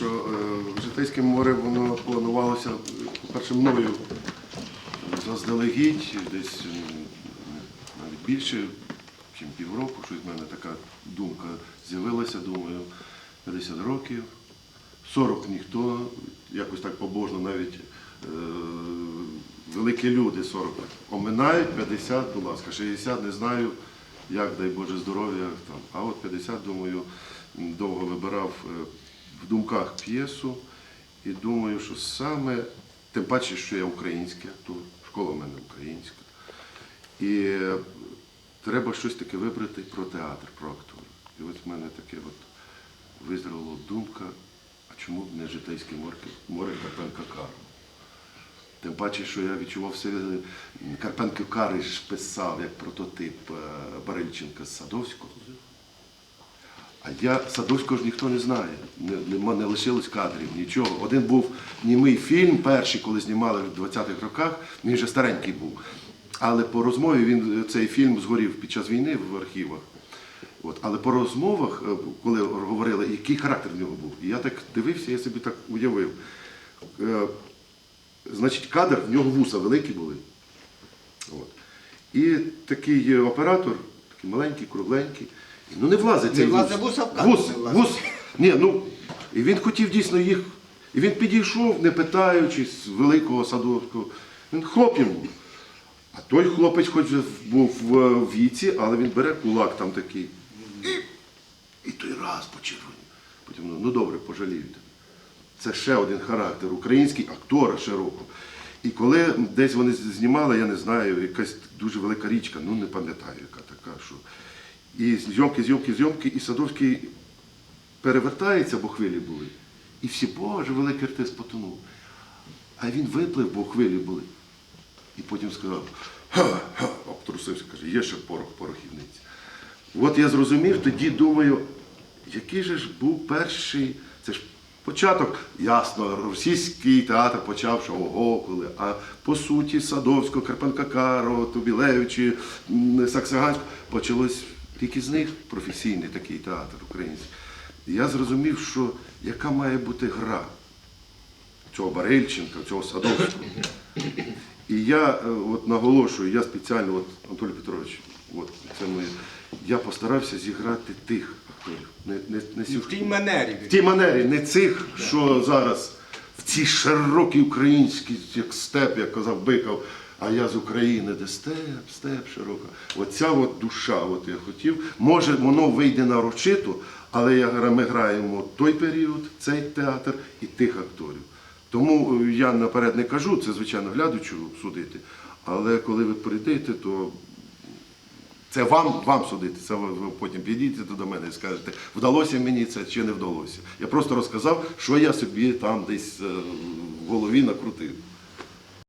що е, Житейське море воно планувалося, по-перше, мною заздалегідь, десь навіть більше, ніж півроку, щось в мене така думка з'явилася, думаю, 50 років. 40 ніхто, якось так побожно навіть е, великі люди 40 оминають, 50, будь ласка, 60, не знаю, як, дай Боже здоров'я. Там. А от 50, думаю, довго вибирав е, в думках п'єсу і думаю, що саме, тим паче, що я український актор, школа в мене українська. І е, треба щось таке вибрати про театр, про акторів. І от в мене таке от визріла думка, а чому б не житейське море, Карпенка Кару? Тим паче, що я відчував себе, Карпенко Кари ж писав як прототип е, Барильченка з Садовського. Я Садовського ж ніхто не знає. Не, не лишилось кадрів, нічого. Один був німий фільм, перший, коли знімали в 20-х роках, він вже старенький був. Але по розмові він цей фільм згорів під час війни в архівах. От, але по розмовах, е, коли говорили, який характер в нього був, і я так дивився, я собі так уявив. Е, Значить, кадр, в нього вуса великі були. От. І такий е, оператор, такий маленький, кругленький, ну не влазить цей влазить вус. вуса в кадр, Вус, не вус. Ні, ну, і він хотів дійсно їх. І він підійшов, не питаючись, з великого садовського. Він хлоп йому. А той хлопець, хоч вже був в віці, але він бере кулак там такий. І, і той раз почервонів. Потім, ну, ну добре, пожалію тебе. Це ще один характер, український актора широко. І коли десь вони знімали, я не знаю, якась дуже велика річка, ну не пам'ятаю, яка така, що. І зйомки, зйомки, зйомки, і Садовський перевертається, бо хвилі були. І всі, боже, великий артист потонув. А він виплив, бо хвилі були. І потім сказав, ха-ха, обтрусився, каже, є ще порох в порохівниці. От я зрозумів, тоді думаю, який же ж був перший, це ж початок, ясно, російський театр почав, що ого, коли, а по суті Садовського, Карпенка Карого, Тубілевичі, Саксаганського, почалось тільки з них професійний такий театр український. Я зрозумів, що яка має бути гра цього Барильченка, цього Садовського. І я е, от наголошую, я спеціально, от, Анатолій Петрович, от це моє, я постарався зіграти тих акторів. Не, не, не В тій манері. в тій манері, не цих, що зараз в цій широкій українській, як степ, як казав Биков, а я з України, де степ, степ широка. Оця от душа, от я хотів. Може, воно вийде нарочито, але ми граємо той період, цей театр і тих акторів. Тому е, я наперед не кажу, це звичайно глядачу судити. Але коли ви прийдете, то це вам, вам судити. Це ви, потім підійдете до мене і скажете, вдалося мені це чи не вдалося. Я просто розказав, що я собі там десь е, в голові накрутив.